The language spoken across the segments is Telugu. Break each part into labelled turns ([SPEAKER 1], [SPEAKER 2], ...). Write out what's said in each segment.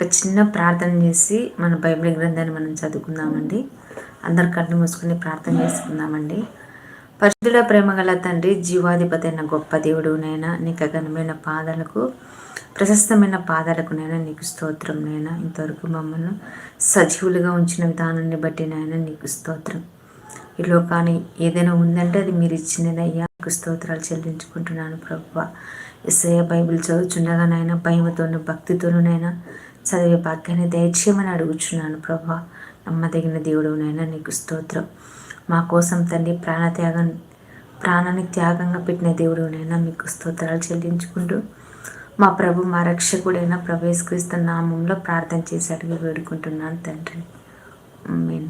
[SPEAKER 1] ఒక చిన్న ప్రార్థన చేసి మన బైబిల్ గ్రంథాన్ని మనం చదువుకుందామండి. అందరు కళ్ళు మూసుకుని ప్రార్థన చేసుకుందామండి. పరిశుద్ధుల ప్రేమ గల తండ్రి జీవాధిపతి అయిన గొప్ప దేవుడు నైనా నీకు ఘనమైన పాదాలకు ప్రశస్తమైన పాదాలకు నైనా నీకు స్తోత్రం నైనా. ఇంతవరకు మమ్మల్ని సజీవులుగా ఉంచిన విధానాన్ని బట్టి నైనా నీకు స్తోత్రం. ఈ లోకాన్ని ఏదైనా ఉందంటే అది మీరు ఇచ్చినదయ్యా నీకు స్తోత్రాలు చెల్లించుకుంటున్నాను ప్రభు ఎస్ఐ బైబిల్ చదువుచుండగానైనా నాయన భయముతోను భక్తితోనైనా చదివే భాగ్యాన్ని దయచేయమని అడుగుచున్నాను ప్రభా. నమ్మదగిన దేవుడు నైనా నీకు స్తోత్రం. మా కోసం తండ్రి ప్రాణత్యాగం ప్రాణాన్ని త్యాగంగా పెట్టిన దేవుడు నైనా మీకు స్తోత్రాలు చెల్లించుకుంటూ మా ప్రభు మా రక్షకుడైన ప్రవేశకరిస్తున్న నామంలో ప్రార్థన చేసి అడిగి వేడుకుంటున్నాను తండ్రి. మీన్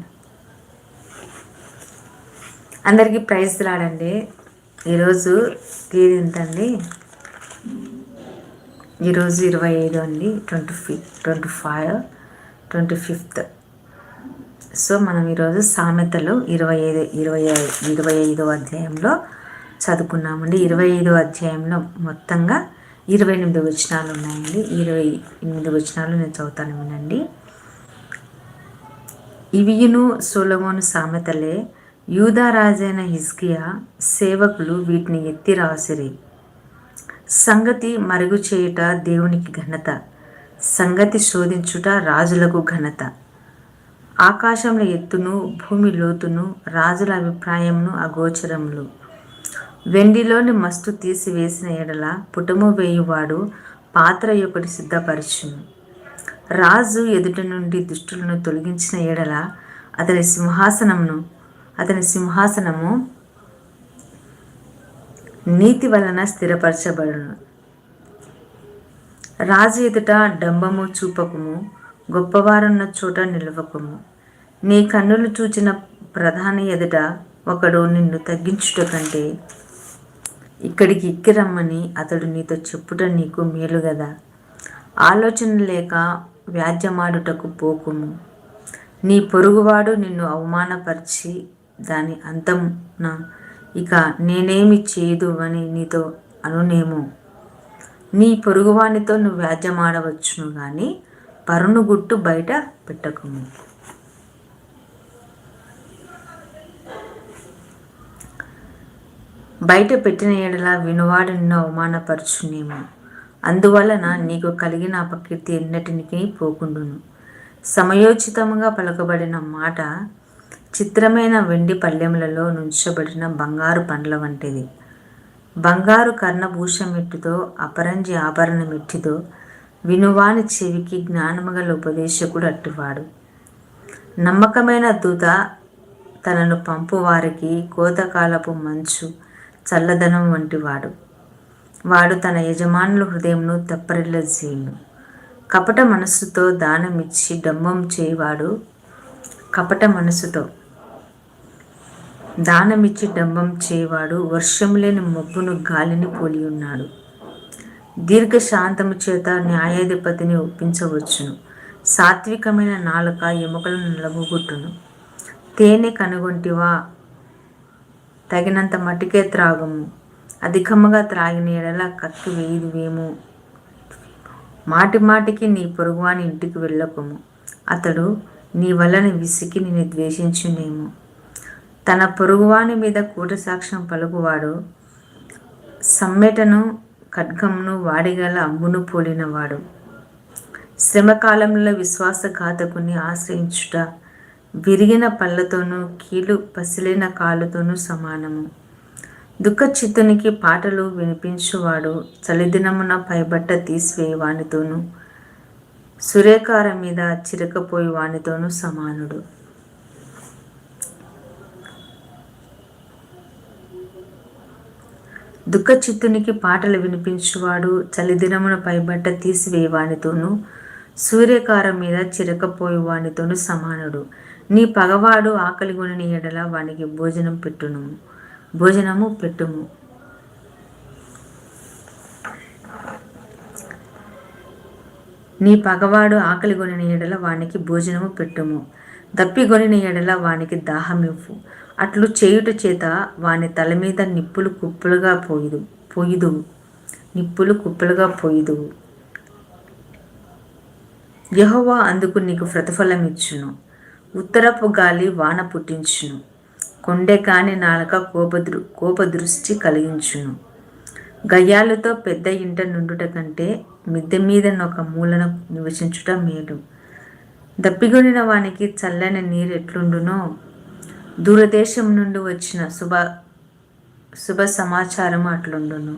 [SPEAKER 1] అందరికీ ప్రైజ్ రాడండి ఈరోజు తీరు ఎంతండి? ఈరోజు ఇరవై ఐదు అండి twenty fifth twenty five twenty fifth. So మనం ఈరోజు సామెతలు ఇరవై ఐదు ఇరవై ఐదు ఇరవై ఐదో అధ్యాయంలో చదువుకున్నామండి. ఇరవై ఐదో అధ్యాయంలో మొత్తంగా ఇరవై ఎనిమిది వచనాలు ఉన్నాయండి. ఇరవై ఎనిమిది వచనాలు నేను చదువుతాను వినండి. ఇవియును సోలమోను సామెతలే యూదారాజైన హిజ్కియా సేవకులు వీటిని ఎత్తి రాసిరి. సంగతి మరుగు చేయుట దేవునికి ఘనత సంగతి శోధించుట రాజులకు ఘనత. ఆకాశంలో ఎత్తును భూమి లోతును రాజుల అభిప్రాయమును అగోచరములు. వెండిలోని మస్తు తీసివేసిన ఎడల పుటము వేయువాడు పాత్ర ఒకటి సిద్ధపరచును. రాజు ఎదుట నుండి దుష్టులను తొలగించిన ఎడల అతని సింహాసనమును అతని సింహాసనము నీతి వలన స్థిరపరచబడును. రాజు ఎదుట డంబము చూపకము గొప్పవారున్న చోట నిలవకము. నీ కన్నులు చూచిన ప్రధాని ఎదుట ఒకడు నిన్ను తగ్గించుట కంటే ఇక్కడికి ఎక్కిరమ్మని అతడు నీతో చెప్పుట నీకు మేలు కదా ఆలోచన లేక వ్యాజ్యమాడుటకు పోకుము. నీ పొరుగువాడు నిన్ను అవమానపరిచి దాని అంతమున ఇక నేనేమి చేయదు అని నీతో అనునేమో. నీ పొరుగువానితో నువ్వు వ్యాజ్యమాడవచ్చును కానీ పరును గుట్టు బయట పెట్టకుము. బయట పెట్టిన ఎడల వినువాడు నిన్ను అవమానపరచునేమో. అందువలన నీకు కలిగిన అపకీర్తి ఎన్నటికి పోకుండును. సమయోచితముగా పలకబడిన మాట చిత్రమైన వెండి పళ్ళెములలో నుంచబడిన బంగారు పండ్ల వంటిది. బంగారు కర్ణభూషమిట్టుతో అపరంజి ఆభరణ మిట్టితో వినువాని చెవికి జ్ఞానముగల ఉపదేశకుడు అట్టువాడు. నమ్మకమైన దూత తనను పంపువారికి కోతకాలపు మంచు చల్లదనం వంటివాడు. వాడు తన యజమానుల హృదయంను తెప్పరిల్లజేయును. కపట మనస్సుతో దానమిచ్చి డంబం చేయవాడు కపట మనసుతో దానమిచ్చి డంబం చేయవాడు వర్షం లేని మబ్బును గాలిని పోలి ఉన్నాడు దీర్ఘ శాంతము చేత న్యాయాధిపతిని ఒప్పించవచ్చును. సాత్వికమైన నాలుక ఎముకలను నిలబొట్టును తేనె కనుగొంటివా? తగినంత మట్టికే త్రాగము. అధికముగా త్రాగిన ఎడల కక్కి వేయుదువేమో. మాటి మాటికి నీ పొరుగువాని ఇంటికి వెళ్ళకము. అతడు నీ వలన విసికి నిన్ను ద్వేషించునేమో. తన పొరుగువాని మీద కూట సాక్ష్యం పలుకువాడు సమ్మెటను ఖడ్గమును వాడిగల అమ్మును పోలినవాడు. శ్రమకాలంలో విశ్వాసఘాతకుని ఆశ్రయించుట విరిగిన పళ్ళతోనూ కీలు పసిలిన కాళ్ళతోనూ సమానము. దుఃఖచిత్తునికి పాటలు వినిపించువాడు చలిదినమున పైబట్ట తీసివేయి వానితోనూ సురేకార మీద చిరకపోయి వానితోనూ సమానుడు. దుఃఖచిత్తునికి పాటలు వినిపించువాడు చలిదినమున పైబట్ట తీసివేయవానితోనూ సూర్యకారం మీద చిరకపోయేవానితోనూ సమానుడు. నీ పగవాడు ఆకలి గుణని ఎడల వానికి భోజనం పెట్టును భోజనము పెట్టుము. నీ పగవాడు ఆకలి కొనిన ఎడల వానికి భోజనము పెట్టుము. దప్పిగొనిన ఎడల వానికి దాహమివ్వు. అట్లు చేయుట చేత వాని తల మీద నిప్పులు కుప్పలుగా పోయిదు పోయిదు నిప్పులు కుప్పలుగా పోయిదు. యహోవా అందుకు నీకు ప్రతిఫలం ఇచ్చును ఉత్తరపు గాలి వాన పుట్టించును. కొండే కాని నాలక కోపదృ కోపదృష్టి కలిగించును. గయ్యాలతో పెద్ద ఇంట నుండుట కంటే మిద్దె మీద ఒక మూలన నివసించుట మేలు. దప్పిగొనిన వానికి చల్లని నీరు ఎట్లుండునో దూరదేశం నుండి వచ్చిన శుభ శుభ సమాచారం అట్లుండును.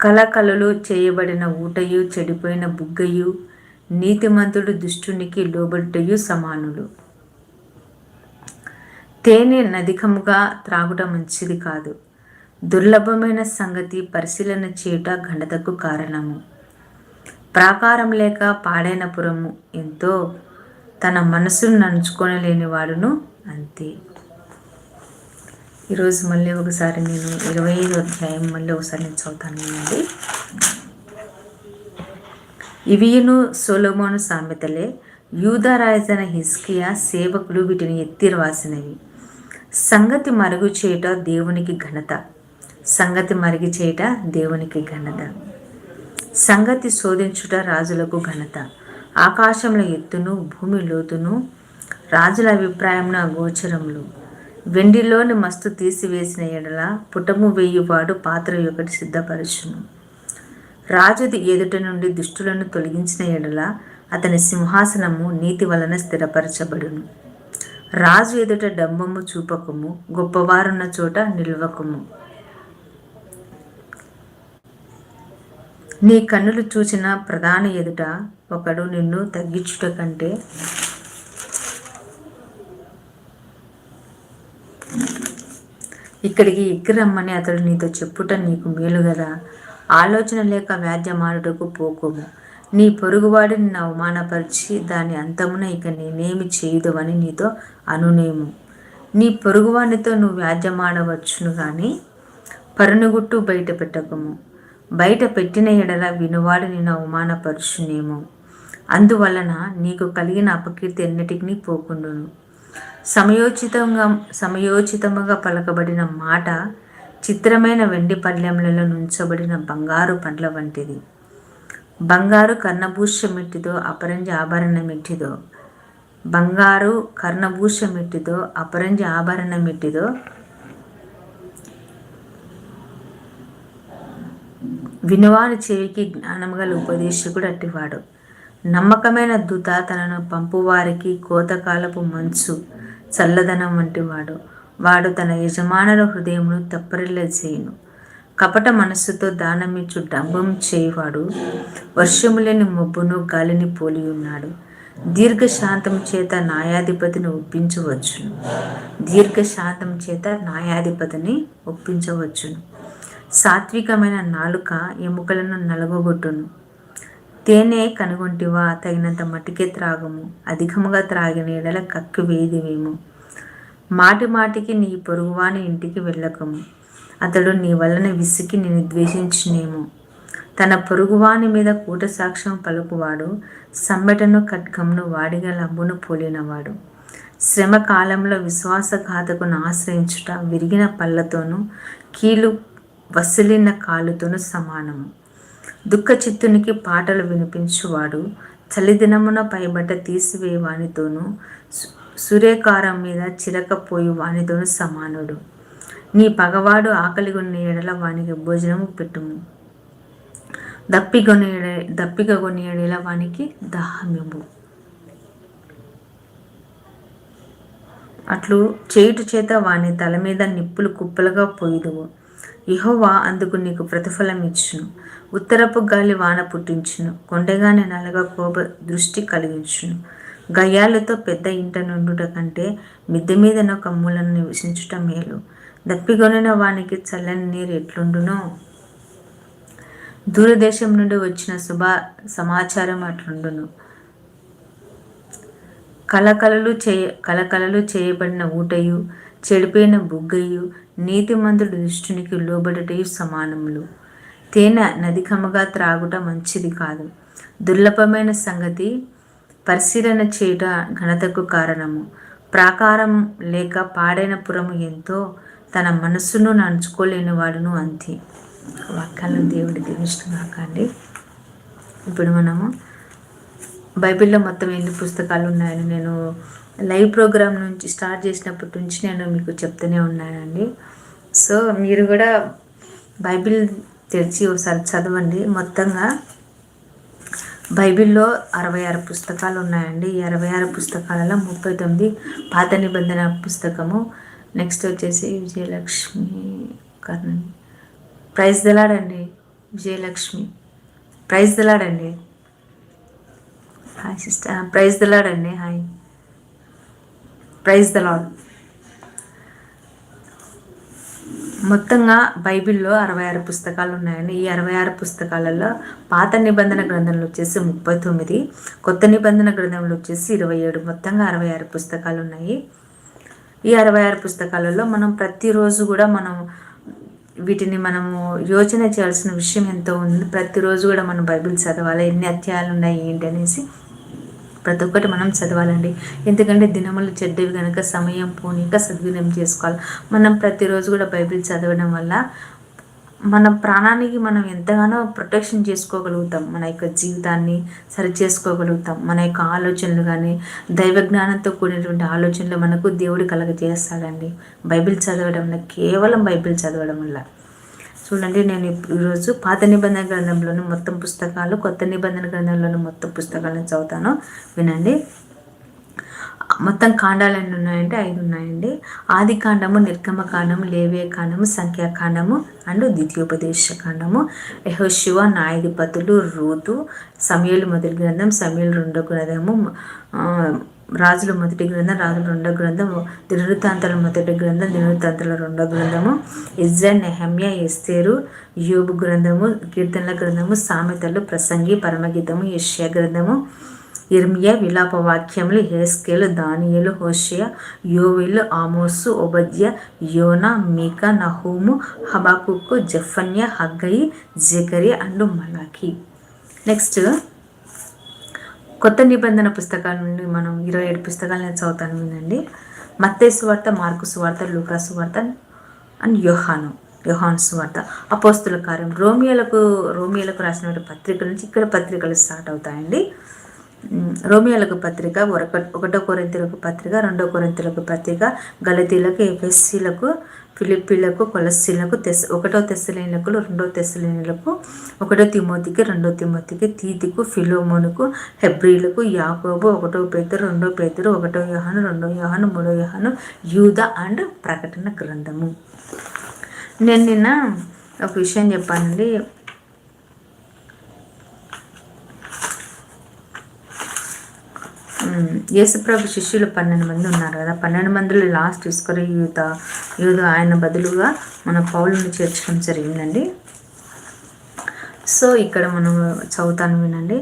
[SPEAKER 1] కలకలలు చేయబడిన ఊటయు చెడిపోయిన బుగ్గయు నీతిమంతుడు దుష్టునికి లోబడుటయు సమానులు. తేనె నదికముగా త్రాగుట మంచిది కాదు. దుర్లభమైన సంగతి పరిశీలన చేయుట ఘనతకు కారణము. ప్రాకారం లేక పాడైన పురము ఎంతో తన మనసును నంచుకొనలేని వాడును అంతే. ఈరోజు మళ్ళీ ఒకసారి నేను ఇరవై ఐదు అధ్యాయం మళ్ళీ ఒకసారి నేను చదువుతాను అండి ఇవియును సోలోమోను సామెతలే యూదరాజన హిస్కియా సేవకులు వీటిని ఎత్తి రాసినవి సంగతి మరుగు చేయట దేవునికి ఘనత. సంగతి మరిగి చేయట దేవునికి ఘనత. సంగతి శోధించుట రాజులకు ఘనత. ఆకాశంలో ఎత్తును భూమి లోతును రాజుల అభిప్రాయమున గోచరములు. వెండిలోని మస్తు తీసివేసిన ఎడల పుటము వేయువాడు పాత్ర ఒకటి సిద్ధపరచును. రాజుది ఎదుట నుండి దుష్టులను తొలగించిన ఎడల అతని సింహాసనము నీతి వలన స్థిరపరచబడును. రాజు ఎదుట డంబము చూపకము గొప్పవారున్న చోట నిల్వకము. నీ కన్నులు చూసిన ప్రధాన ఎదుట ఒకడు నిన్ను తగ్గించుట కంటే ఇక్కడికి ఎక్కిరమ్మని అతడు నీతో చెప్పుట నీకు మేలు కదా ఆలోచన లేక వ్యాధ్యమాడుటకు పోకోము. నీ పొరుగువాడిని నా అవమానపరిచి దాని అంతమున ఇక నేనేమి చేయదవని నీతో అనునేము. నీ పొరుగువాడితో నువ్వు వ్యాధ్యమాడవచ్చును కానీ పరునుగుట్టు బయట పెట్టకము. బయట పెట్టిన ఎడల వినువాడు నిన్ను అవమానపరుచునేమో. అందువలన నీకు కలిగిన అపకీర్తి ఎన్నిటికీ పోకుండును. సమయోచితంగా సమయోచితముగా పలకబడిన మాట చిత్రమైన వెండి పళ్ళెంలలో నుంచబడిన బంగారు పండ్ల వంటిది. బంగారు కర్ణభూషమిట్టిదో అపరంజి ఆభరణమిట్టిదో బంగారు కర్ణభూషమిట్టిదో అపరంజి ఆభరణమిట్టిదో వినువాని చెవికి జ్ఞానం గల ఉపదేశకుడు అట్టివాడు. నమ్మకమైన దూత తనను పంపువారికి కోతకాలపు మంచు చల్లదనం వంటివాడు. వాడు తన యజమానుల హృదయమును తప్పరిల్ల చేయును కపట మనస్సుతో దానమిచ్చు డంబం చేయువాడు వర్షము లేని మబ్బును గాలిని పోలి ఉన్నాడు దీర్ఘశాంతం చేత న్యాయాధిపతిని ఒప్పించవచ్చును. దీర్ఘశాంతం చేత న్యాయాధిపతిని ఒప్పించవచ్చును. సాత్వికమైన నాలుక ఎముకలను నలగొట్టును తేనె కనుగొంటివా తగినంత మటుకే త్రాగము. అధికముగా త్రాగిన ఎడల కక్కి వేదివేమో. మాటి మాటికి నీ పొరుగువాని ఇంటికి వెళ్ళకము. అతడు నీ వలన విసికి నేను ద్వేషించినేమో. తన పొరుగువాని మీద కూట సాక్ష్యం పలుకువాడు సమ్మెటను ఖడ్గమును వాడిగా లబ్బును పోలినవాడు. శ్రమ కాలంలో విశ్వాసఘాతకును ఆశ్రయించుట విరిగిన పళ్ళతోనూ కీలు వసిలిన కాలుతోను సమానము. దుఃఖ చిత్తునికి పాటలు వినిపించువాడు చలిదినమున పైబట్ట తీసివే వానితోనూ సురేకారం మీద చిరకపోయి వానితోను సమానుడు. నీ పగవాడు ఆకలి కొన్న ఎడల వానికి భోజనము పెట్టుము. దప్పిగొని దప్పిక కొన్ని ఎడల వానికి దాహమ్యము అట్లు చేయుటి చేత వాని తల మీద నిప్పులు కుప్పలుగా పోయిదువు. ఇహోవా అందుకు నీకు ప్రతిఫలం ఇచ్చును. ఉత్తరపు గాలి వాన పుట్టించును. కొండగానే నలగ కోప దృష్టి కలిగించును. గయ్యాలతో పెద్ద ఇంట నుండుట కంటే మిద్దె మీద కమ్ములను నివసించుట మేలు. దప్పిగొనిన వానికి చల్లని నీరు ఎట్లుండునో? దూరదేశం నుండి వచ్చిన శుభ సమాచారం అట్లుండును. కలకలలు చేయ కలకలలు చేయబడిన ఊటయు చెడిపోయిన బుగ్గయు నీతిమంతుడు దుష్టునికి లోబడటం సమానములు. తేనె నదికముగా త్రాగుట మంచిది కాదు. దుర్లభమైన సంగతి పరిశీలన చేయుట ఘనతకు కారణము. ప్రాకారం లేక పాడైన పురము ఎంతో తన మనస్సును నడుచుకోలేని వాడును అంతే. వాక్యాలను దేవుడి దీవిస్తున్నాకండి ఇప్పుడు మనము బైబిల్లో మొత్తం ఎన్ని పుస్తకాలు ఉన్నాయని నేను లైవ్ ప్రోగ్రామ్ నుంచి స్టార్ట్ చేసినప్పటి నుంచి నేను మీకు చెప్తూనే ఉన్నానండి. సో మీరు కూడా బైబిల్ తెరిచి ఒకసారి చదవండి. మొత్తంగా బైబిల్లో అరవై ఆరు పుస్తకాలు ఉన్నాయండి. ఈ అరవై ఆరు పుస్తకాలలో ముప్పై తొమ్మిది పాత నిబంధన పుస్తకము నెక్స్ట్ వచ్చేసి విజయలక్ష్మి కర్ణ ప్రైజ్ దలాడండి విజయలక్ష్మి. ప్రైజ్ దలాడండి హాయ్ సిస్టర్. ప్రైజ్ దలాడండి హాయ్. ప్రైజ్ దలాడ్ మొత్తంగా బైబిల్లో అరవై ఆరు పుస్తకాలు ఉన్నాయండి ఈ అరవై ఆరు పుస్తకాలలో పాత నిబంధన గ్రంథంలో వచ్చేసి ముప్పై తొమ్మిది కొత్త నిబంధన గ్రంథంలో వచ్చేసి ఇరవై ఏడు. మొత్తంగా అరవై ఆరు పుస్తకాలు ఉన్నాయి ఈ అరవై ఆరు పుస్తకాలలో మనం ప్రతిరోజు కూడా మనం వీటిని మనము యోచన చేయాల్సిన విషయం ఎంతో ఉంది. ప్రతిరోజు కూడా మనం బైబిల్ చదవాలి. ఎన్ని అధ్యాయాలు ఉన్నాయి ఏంటి అనేసి ప్రతి ఒక్కటి మనం చదవాలండి. ఎందుకంటే దినములు చెడ్డవి కనుక సమయం పోనీక సద్వినియం చేసుకోవాలి. మనం ప్రతిరోజు కూడా బైబిల్ చదవడం వల్ల మన ప్రాణానికి మనం ఎంతగానో ప్రొటెక్షన్ చేసుకోగలుగుతాం. మన యొక్క జీవితాన్ని సరి చేసుకోగలుగుతాం మన యొక్క ఆలోచనలు కానీ దైవ జ్ఞానంతో కూడినటువంటి ఆలోచనలు మనకు దేవుడు కలగజేస్తాడండి. బైబిల్ చదవడం వల్ల కేవలం బైబిల్ చదవడం వల్ల. చూడండి నేను ఈరోజు పాత నిబంధన గ్రంథంలోని మొత్తం పుస్తకాలు కొత్త నిబంధన గ్రంథంలోని మొత్తం పుస్తకాలను చదువుతాను. వినండి. మొత్తం కాండాలు ఎన్ని ఉన్నాయంటే ఐదు ఉన్నాయండి. ఆది కాండము నిర్గమ కాండము లేవే కాండము సంఖ్యాకాండము అండ్ ద్వితీయోపదేశ కాండము. యహోశివ నాయధిపతులు రూతు సమయలు మొదటి గ్రంథం సమయలు రెండో గ్రంథము రాజుల మొదటి గ్రంథం రాజుల రెండో గ్రంథం దినవృత్తాంతాల మొదటి గ్రంథం దినవృత్తాంతాల రెండో గ్రంథము ఇజ్రా నెహమ్య ఎస్తేరు యూబు గ్రంథము కీర్తనల గ్రంథము సామెతలు ప్రసంగి పరమగీతము యష్యా గ్రంథము ఇర్మియా విలాప వాక్యములు హేస్కేలు దానియలు హోషియా యోవిలు ఆమోసు ఒబద్య యోన Micah Nahum Habakkuk Zephaniah Haggai జకరి and మలాకి నెక్స్ట్ కొత్త నిబంధన పుస్తకాల నుండి మనం ఇరవై ఏడు పుస్తకాలు నేను చదువుతాను వినండి. మత్తే సువార్త మార్కు సువార్త లూకా సువార్త అండ్ యోహాను. యోహాన్ సువార్త. అపోస్తుల కార్యం. రోమియోలకు రోమియోలకు రాసినటువంటి పత్రికల నుంచి ఇక్కడ పత్రికలు స్టార్ట్ అవుతాయండి. రోమియోలకు పత్రిక ఒకటో కొరింతలకు పత్రిక రెండో కొరింతలకు పత్రిక గలతీలకు ఎఫ్ఎస్సీలకు ఫిలిప్పీలకు కొలస్సీలకు తెస్ ఒకటో తెస్సలేనులకు రెండో తెస్సలేనులకు ఒకటో తిమోతికి రెండో తిమోతికి తీతికు ఫిలోమోనుకు హెబ్రిలకు యాకోబు ఒకటో పేతురు రెండో పేతురు ఒకటో యోహాను రెండో యోహాను మూడో యోహాను యూద అండ్ ప్రకటన గ్రంథము. నేను నిన్న ఒక విషయం చెప్పానండి. యేసుప్రభు శిష్యులు పన్నెండు మంది ఉన్నారు కదా. పన్నెండు మందిలో లాస్ట్ ఇసుకరి యూత యూదు ఆయన బదులుగా మన పౌలను చేర్చడం జరిగిందండి. సో ఇక్కడ మనం చదువుతాను వినండి.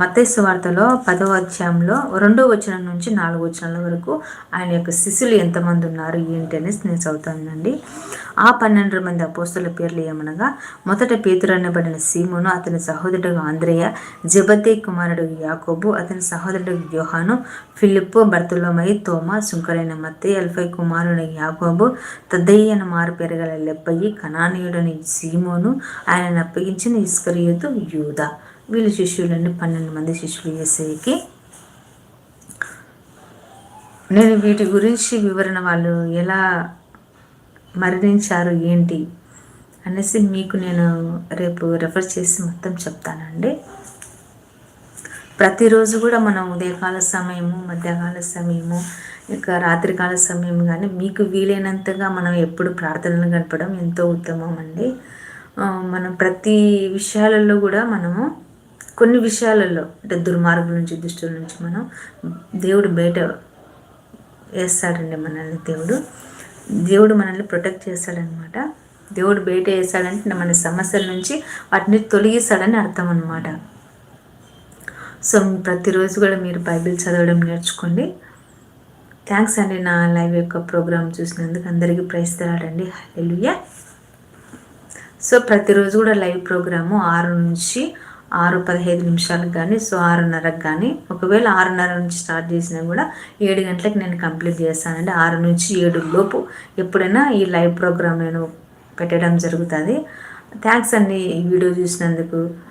[SPEAKER 1] మతేసు వార్తలో పదవ అధ్యాయంలో రెండో వచనం నుంచి నాలుగు వచనాల వరకు ఆయన యొక్క శిష్యులు ఎంతమంది ఉన్నారు ఏంటి అనేసి నేను చదువుతానండి ఆ పన్నెండు మంది అపోస్తుల పేర్లు ఏమనగా మొదట పేతురు అనబడిన సీమును అతని సహోదరుడు ఆంధ్రేయ జబతే కుమారుడు యాకోబు అతని సహోదరుడు యోహాను ఫిలిప్పు బర్తులోమై తోమ సుంకరైన మత్తే ఎల్ఫై కుమారుడు యాకోబు తద్దయ్యను మారు పెరగల లెబ్బయి కణానీయుడని సీమోను ఆయన అప్పగించిన ఇస్కరియుతు యూద. వీళ్ళు శిష్యులన్నీ పన్నెండు మంది శిష్యులు వేసేకి నేను వీటి గురించి వివరణ వాళ్ళు ఎలా మరణించారు ఏంటి అనేసి మీకు నేను రేపు రెఫర్ చేసి మొత్తం చెప్తానండి. ప్రతిరోజు కూడా మనం ఉదయకాల సమయము మధ్యకాల సమయము ఇక రాత్రికాల సమయం కానీ మీకు వీలైనంతగా మనం ఎప్పుడు ప్రార్థనలు గడపడం ఎంతో ఉత్తమం అండి. మనం ప్రతి విషయాలలో కూడా మనము కొన్ని విషయాలలో అంటే దుర్మార్గుల నుంచి దుష్టుల నుంచి మనం దేవుడు బయట వేస్తాడండి మనల్ని దేవుడు. దేవుడు మనల్ని ప్రొటెక్ట్ చేస్తాడనమాట. దేవుడు బయట వేస్తాడంటే మన సమస్యల నుంచి వాటిని తొలగిస్తాడని అర్థం అనమాట సో ప్రతిరోజు కూడా మీరు బైబిల్ చదవడం నేర్చుకోండి. థ్యాంక్స్ అండి నా లైవ్ యొక్క ప్రోగ్రామ్ చూసినందుకు అందరికీ ప్రైజ్ తెరాడండి హెలుయా సో ప్రతిరోజు కూడా లైవ్ ప్రోగ్రాము ఆరు నుంచి ఆరు పదిహేను నిమిషాలకు కానీ సో ఆరున్నరకు కానీ ఒకవేళ ఆరున్నర నుంచి స్టార్ట్ చేసినా కూడా ఏడు గంటలకు నేను కంప్లీట్ చేస్తానండి. ఆరు నుంచి ఏడు లోపు ఎప్పుడైనా ఈ లైవ్ ప్రోగ్రామ్ నేను పెట్టడం జరుగుతుంది. థ్యాంక్స్ అండి ఈ వీడియో చూసినందుకు.